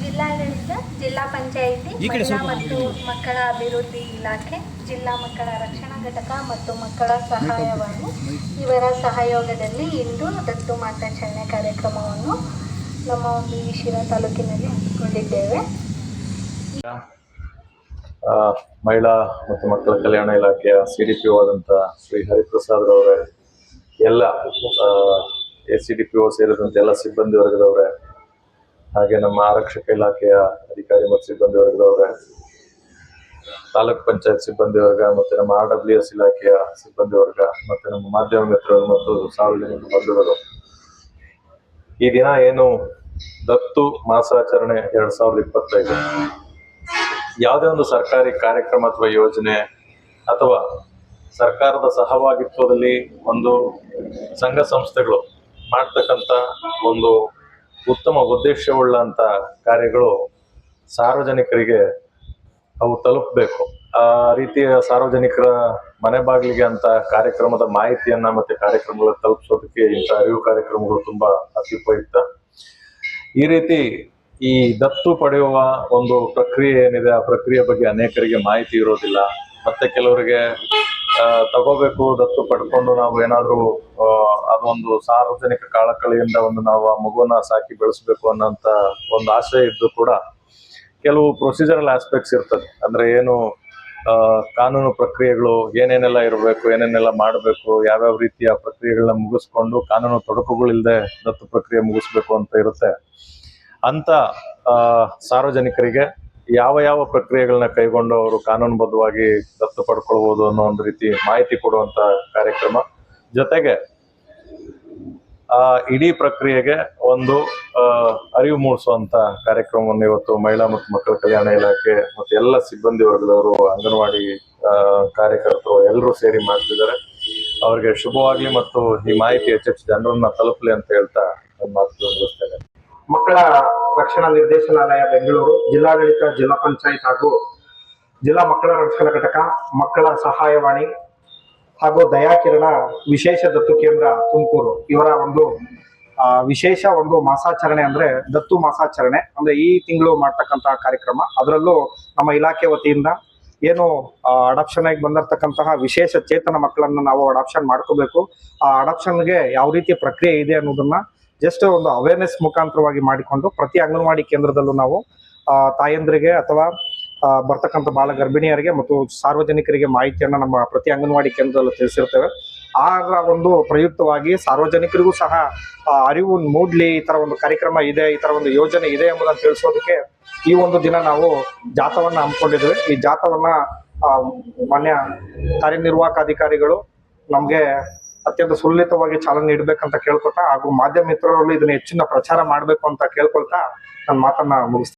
ಜಿಲ್ಲಾಡಳಿತ ಜಿಲ್ಲಾ ಪಂಚಾಯಿತಿ ಮಹಿಳಾ ಮತ್ತು ಮಕ್ಕಳ ಅಭಿವೃದ್ಧಿ ಇಲಾಖೆ ಜಿಲ್ಲಾ ಮಕ್ಕಳ ರಕ್ಷಣಾ ಘಟಕ ಮತ್ತು ಮಕ್ಕಳ ಸಹಾಯವಾಣಿ. ಇವರ ಸಹಯೋಗದಲ್ಲಿ ಇಂದು ದತ್ತು ಮಾತಾಚರಣೆ ಕಾರ್ಯಕ್ರಮವನ್ನು ನಮ್ಮ ಒಂದು ಶಿರಾ ತಾಲೂಕಿನಲ್ಲಿ ಹಮ್ಮಿಕೊಂಡಿದ್ದೇವೆ. ಆ, ಮಹಿಳಾ ಮತ್ತು ಮಕ್ಕಳ ಕಲ್ಯಾಣ ಇಲಾಖೆಯ ಸಿ ಡಿ ಪಿ ಆದಂಥ ಶ್ರೀ ಹರಿಪ್ರಸಾದ್ ರವರೇ ಎಲ್ಲ A C D P O ಸೇರಿದಂತೆ ಎಲ್ಲ ಸಿಬ್ಬಂದಿ ವರ್ಗದವರೇ ಹಾಗೆ ನಮ್ಮ ಆರಕ್ಷಕ ಇಲಾಖೆಯ ಅಧಿಕಾರಿ ಮತ್ತು ಸಿಬ್ಬಂದಿ ವರ್ಗದವರೇ, ತಾಲೂಕ್ ಪಂಚಾಯತ್ ಸಿಬ್ಬಂದಿ ವರ್ಗ ಮತ್ತು ನಮ್ಮ ಆರ್ ಡಬ್ಲ್ಯೂ ಎಸ್ ಇಲಾಖೆಯ ಸಿಬ್ಬಂದಿ ವರ್ಗ ಮತ್ತು ನಮ್ಮ ಮಾಧ್ಯಮ ಮಿತ್ರರು ಮತ್ತು ಸಾರ್ವಜನಿಕ ಬಂಧುಗಳು. ಈ ದಿನ ಏನು? ದತ್ತು ಮಾಸಾಚರಣೆ ಎರಡ್ ಸಾವಿರದ ಇಪ್ಪತ್ತೈದು. ಯಾವುದೇ ಒಂದು ಸರ್ಕಾರಿ ಕಾರ್ಯಕ್ರಮ ಅಥವಾ ಯೋಜನೆ ಅಥವಾ ಸರ್ಕಾರದ ಸಹಭಾಗಿತ್ವದಲ್ಲಿ ಒಂದು ಸಂಘ ಸಂಸ್ಥೆಗಳು ಮಾಡ್ತಕ್ಕಂಥ ಒಂದು ಉತ್ತಮ ಉದ್ದೇಶವುಳ್ಳಂಥ ಕಾರ್ಯಗಳು ಸಾರ್ವಜನಿಕರಿಗೆ ಅವು ತಲುಪಬೇಕು. ಆ ರೀತಿಯ ಸಾರ್ವಜನಿಕರ ಮನೆ ಬಾಗಿಲಿಗೆ ಅಂತ ಕಾರ್ಯಕ್ರಮದ ಮಾಹಿತಿಯನ್ನ ಮತ್ತೆ ಕಾರ್ಯಕ್ರಮಗಳ ತಲುಪಿಸೋದಕ್ಕೆ ಇಂಥ ಅರಿವು ಕಾರ್ಯಕ್ರಮಗಳು ತುಂಬಾ ಉಪಯುಕ್ತ ಈ ರೀತಿ ಈ ದತ್ತು ಪಡೆಯುವ ಒಂದು ಪ್ರಕ್ರಿಯೆ ಏನಿದೆ, ಆ ಪ್ರಕ್ರಿಯೆ ಬಗ್ಗೆ ಅನೇಕರಿಗೆ ಮಾಹಿತಿ ಇರೋದಿಲ್ಲ. ಮತ್ತೆ ಕೆಲವರಿಗೆ ತಗೋಬೇಕು, ದತ್ತು ಪಡ್ಕೊಂಡು ನಾವು ಏನಾದ್ರೂ ಅದೊಂದು ಸಾರ್ವಜನಿಕ ಕಾಳಕಳಿಯಿಂದ ಒಂದು ನಾವು ಆ ಮಗುವನ್ನ ಸಾಕಿ ಬೆಳೆಸಬೇಕು ಅನ್ನೋಂತ ಒಂದು ಆಶಯ ಇದ್ದು ಕೂಡ ಕೆಲವು ಪ್ರೊಸೀಜರಲ್ ಆಸ್ಪೆಕ್ಟ್ಸ್ ಇರ್ತದೆ. ಅಂದ್ರೆ ಏನು ಕಾನೂನು ಪ್ರಕ್ರಿಯೆಗಳು ಏನೇನೆಲ್ಲ ಇರಬೇಕು, ಏನೇನೆಲ್ಲ ಮಾಡಬೇಕು, ಯಾವ್ಯಾವ ರೀತಿಯ ಪ್ರಕ್ರಿಯೆಗಳನ್ನ ಮುಗಿಸ್ಕೊಂಡು ಕಾನೂನು ತೊಡಕುಗಳಿಲ್ಲದೆ ದತ್ತು ಪ್ರಕ್ರಿಯೆ ಮುಗಿಸ್ಬೇಕು ಅಂತ ಇರುತ್ತೆ. ಅಂತ ಸಾರ್ವಜನಿಕರಿಗೆ ಯಾವ ಯಾವ ಪ್ರಕ್ರಿಯೆಗಳನ್ನ ಕೈಗೊಂಡು ಅವರು ಕಾನೂನುಬದ್ಧವಾಗಿ ದತ್ತು ಪಡ್ಕೊಳ್ಬೋದು ಅನ್ನೋ ಒಂದು ರೀತಿ ಮಾಹಿತಿ ಕೊಡುವಂತ ಕಾರ್ಯಕ್ರಮ. ಜೊತೆಗೆ, ಆ, ಇಡೀ ಪ್ರಕ್ರಿಯೆಗೆ ಒಂದು ಅರಿವು ಮೂಡಿಸುವಂತ ಕಾರ್ಯಕ್ರಮವನ್ನು ಇವತ್ತು ಮಹಿಳಾ ಮತ್ತು ಮಕ್ಕಳ ಕಲ್ಯಾಣ ಇಲಾಖೆ ಮತ್ತು ಎಲ್ಲ ಸಿಬ್ಬಂದಿ ವರ್ಗದವರು, ಅಂಗನವಾಡಿ ಕಾರ್ಯಕರ್ತರು ಎಲ್ಲರೂ ಸೇರಿ ಮಾಡ್ತಿದ್ದಾರೆ. ಅವರಿಗೆ ಶುಭವಾಗಲಿ ಮತ್ತು ಈ ಮಾಹಿತಿ ಹೆಚ್ಚೆಚ್ಚು ಜನರನ್ನ ತಲುಪಲಿ ಅಂತ ಹೇಳ್ತಾ ನನ್ನ ಮಾತು ಮುಗಿಸ್ತೇನೆ. ಮಕ್ಕಳ ರಕ್ಷಣಾ ನಿರ್ದೇಶನಾಲಯ ಬೆಂಗಳೂರು, ಜಿಲ್ಲಾಡಳಿತ, ಜಿಲ್ಲಾ ಪಂಚಾಯತ್ ಹಾಗೂ ಜಿಲ್ಲಾ ಮಕ್ಕಳ ರಕ್ಷಣಾ ಘಟಕ, ಮಕ್ಕಳ ಸಹಾಯವಾಣಿ ಹಾಗೂ ದಯಾಕಿರಣ ವಿಶೇಷ ದತ್ತು ಕೇಂದ್ರ ತುಮಕೂರು. ಇವರ ಒಂದು ವಿಶೇಷ ಒಂದು ಮಾಸಾಚರಣೆ ಅಂದ್ರೆ ದತ್ತು ಮಾಸಾಚರಣೆ. ಅಂದ್ರೆ ಈ ತಿಂಗಳು ಮಾಡ್ತಕ್ಕಂತಹ ಕಾರ್ಯಕ್ರಮ. ಅದರಲ್ಲೂ ನಮ್ಮ ಇಲಾಖೆ ವತಿಯಿಂದ ಏನು ಅಡಾಪ್ಷನ್ ಆಗಿ ಬಂದಿರತಕ್ಕಂತಹ ವಿಶೇಷ ಚೇತನ ಮಕ್ಕಳನ್ನು ನಾವು ಅಡಾಪ್ಷನ್ ಮಾಡ್ಕೋಬೇಕು. ಆ ಅಡಾಪ್ಷನ್ಗೆ ಯಾವ ರೀತಿ ಪ್ರಕ್ರಿಯೆ ಇದೆ ಅನ್ನೋದನ್ನ ಜಸ್ಟ್ ಒಂದು ಅವೇರ್ನೆಸ್ ಮುಖಾಂತರವಾಗಿ ಮಾಡಿಕೊಂಡು ಪ್ರತಿ ಅಂಗನವಾಡಿ ಕೇಂದ್ರದಲ್ಲೂ ನಾವು ತಾಯಂದ್ರಿಗೆ ಅಥವಾ ಬರ್ತಕ್ಕಂಥ ಬಾಲ ಗರ್ಭಿಣಿಯರಿಗೆ ಮತ್ತು ಸಾರ್ವಜನಿಕರಿಗೆ ಮಾಹಿತಿಯನ್ನ ನಮ್ಮ ಪ್ರತಿ ಅಂಗನವಾಡಿ ಕೇಂದ್ರದಲ್ಲೂ ತಿಳಿಸಿರ್ತೇವೆ. ಆ ಒಂದು ಪ್ರಯುಕ್ತವಾಗಿ ಸಾರ್ವಜನಿಕರಿಗೂ ಸಹ ಅರಿವು ಮೂಡ್ಲಿ ಈ ತರ ಒಂದು ಕಾರ್ಯಕ್ರಮ ಇದೆ, ಈ ತರ ಒಂದು ಯೋಜನೆ ಇದೆ ಎಂಬುದನ್ನು ತಿಳಿಸೋದಕ್ಕೆ ಈ ಒಂದು ದಿನ ನಾವು ಜಾಥವನ್ನ ಹಮ್ಮಿಕೊಂಡಿದ್ದೇವೆ. ಈ ಜಾಥವನ್ನ ಮಾನ್ಯ ಕಾರ್ಯನಿರ್ವಾಹಕ ಅಧಿಕಾರಿಗಳು ನಮ್ಗೆ ಅತ್ಯಂತ ಸುಲಲಿತವಾಗಿ ಚಾಲನೆ ನೀಡಬೇಕಂತ ಕೇಳ್ಕೊತಾ ಹಾಗೂ ಮಾಧ್ಯಮ ಮಿತ್ರರಲ್ಲಿ ಇದನ್ನ ಹೆಚ್ಚಿನ ಪ್ರಚಾರ ಮಾಡಬೇಕು ಅಂತ ಕೇಳ್ಕೊಳ್ತಾ ನನ್ನ ಮಾತನ್ನ ಮುಗಿಸ್ತೀನಿ.